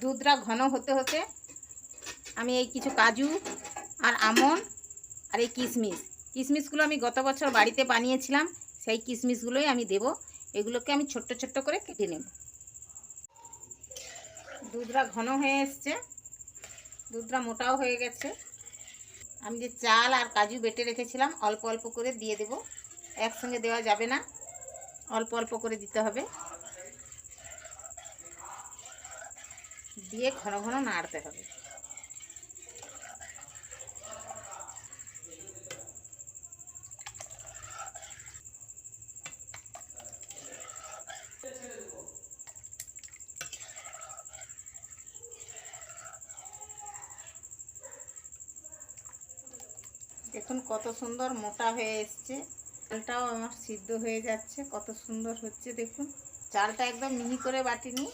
দুধটা ঘন হতে হতে আমি এই কিছু কাজু আর আমন্ড আর এই কিশমিশ। কিশমিশগুলো আমি গত বছর বাড়িতে বানিয়েছিলাম, সেই কিশমিশগুলোই আমি দেব। এগুলোকে আমি ছোট্ট ছোট্ট করে কেটে নেব। দুধটা ঘন হয়ে এসছে। দুধটা মোটাও হয়ে গেছে। আমি যে চাল আর কাজু বেটে রেখেছিলাম, অল্প অল্প করে দিয়ে দেব। একসঙ্গে দেওয়া যাবে না। অল্প অল্প করে দিতে হবে। দিয়ে ঘন ঘন নাড়তে হবে। দেখুন কত সুন্দর মোটা হয়ে এসছে। চালটাও আমার সিদ্ধ হয়ে যাচ্ছে, কত সুন্দর হচ্ছে দেখুন। চালটা একদম মিহি করে বাটিনি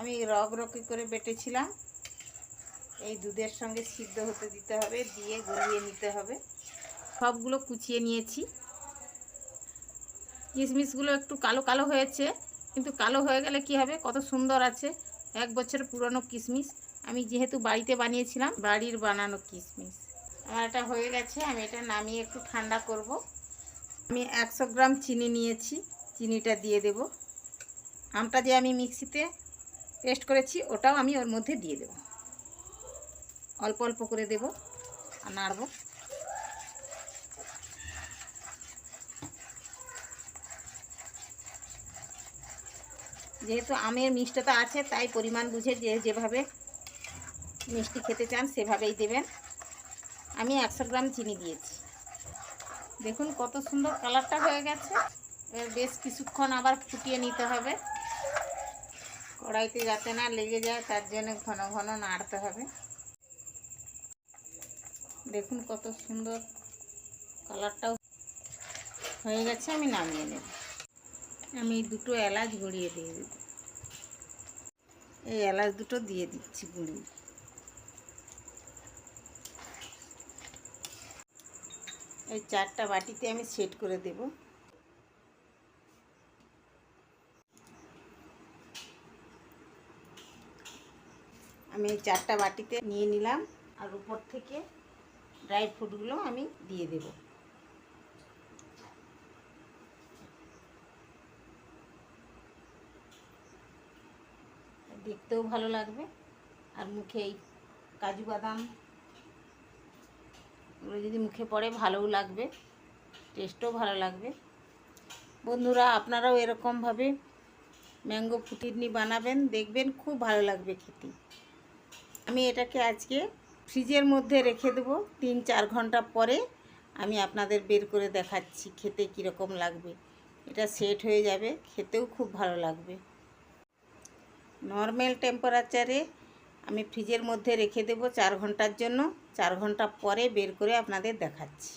আমি রগ রকি করে বেটেছিলাম। এই দুধের সঙ্গে সিদ্ধ হতে দিতে হবে, দিয়ে গলিয়ে নিতে হবে। সবগুলো কুচিয়ে নিয়েছি। কিশমিশগুলো একটু কালো কালো হয়েছে, কিন্তু কালো হয়ে গেলে কি হবে? কত সুন্দর আছে। এক বছর পুরনো কিশমিশ। আমি যেহেতু বাড়িতে বানিয়েছিলাম, বাড়ির বানানো কিশমিশ। আমার এটা হয়ে গেছে, আমি এটা নামিয়ে একটু ঠান্ডা করব। আমি একশো গ্রাম চিনি নিয়েছি, চিনিটা দিয়ে দেব। আমটা যে আমি মিক্সিতে পেস্ট করেছি, ওটাও আমি ওর মধ্যে দিয়ে দেব। অল্প অল্প করে দেব আর নাড়ব। যেহেতু আমের মিষ্টতা আছে, তাই পরিমাণ বুঝে যে যেভাবে মিষ্টি খেতে চান, সেভাবেই দেবেন। আমি একশো গ্রাম চিনি দিয়েছি। দেখুন কত সুন্দর কালারটা হয়ে গেছে। এবার বেশ কিছুক্ষণ আবার ফুটিয়ে নিতে হবে। কড়াইতে যাতে না লেগে যায়, তার জন্য ঘন ঘন নাড়তে হবে। দেখুন কত সুন্দর কালারটাও হয়ে গেছে, আমি নামিয়ে নেব। আমি দুটো এলাচ গুঁড়িয়ে দিয়ে দেব। এই এলাচ দুটো দিয়ে দিচ্ছি গুঁড়িয়ে এই চারটা বাটিতে আমি সেট করে দেব। আমি এই চারটা বাটিতে নিয়ে নিলাম আর উপর থেকে ড্রাই ফ্রুটগুলো আমি দিয়ে দেব। দেখতেও ভালো লাগবে। আর মুখে এই কাজু বাদাম এগুলো যদি মুখে পড়ে ভালোও লাগবে, টেস্টও ভালো লাগবে। বন্ধুরা, আপনারাও এরকমভাবে ম্যাঙ্গো ফুটিরনি বানাবেন, দেখবেন খুব ভালো লাগবে খেতে। আমি এটাকে আজকে ফ্রিজের মধ্যে রেখে দেবো। তিন চার ঘণ্টা পরে আমি আপনাদের বের করে দেখাচ্ছি খেতে কীরকম লাগবে। এটা সেট হয়ে যাবে, খেতেও খুব ভালো লাগবে। নর্মাল টেম্পারেচারে আমি ফ্রিজের মধ্যে রেখে দেব চার ঘণ্টার জন্য। চার ঘণ্টা পরে বের করে আপনাদের দেখাচ্ছি।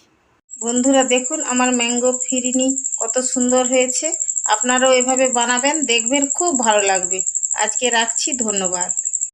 বন্ধুরা, দেখুন আমার ম্যাঙ্গো ফিরিনি কত সুন্দর হয়েছে। আপনারাও এভাবে বানাবেন, দেখবেন খুব ভালো লাগবে। আজকে রাখছি, ধন্যবাদ।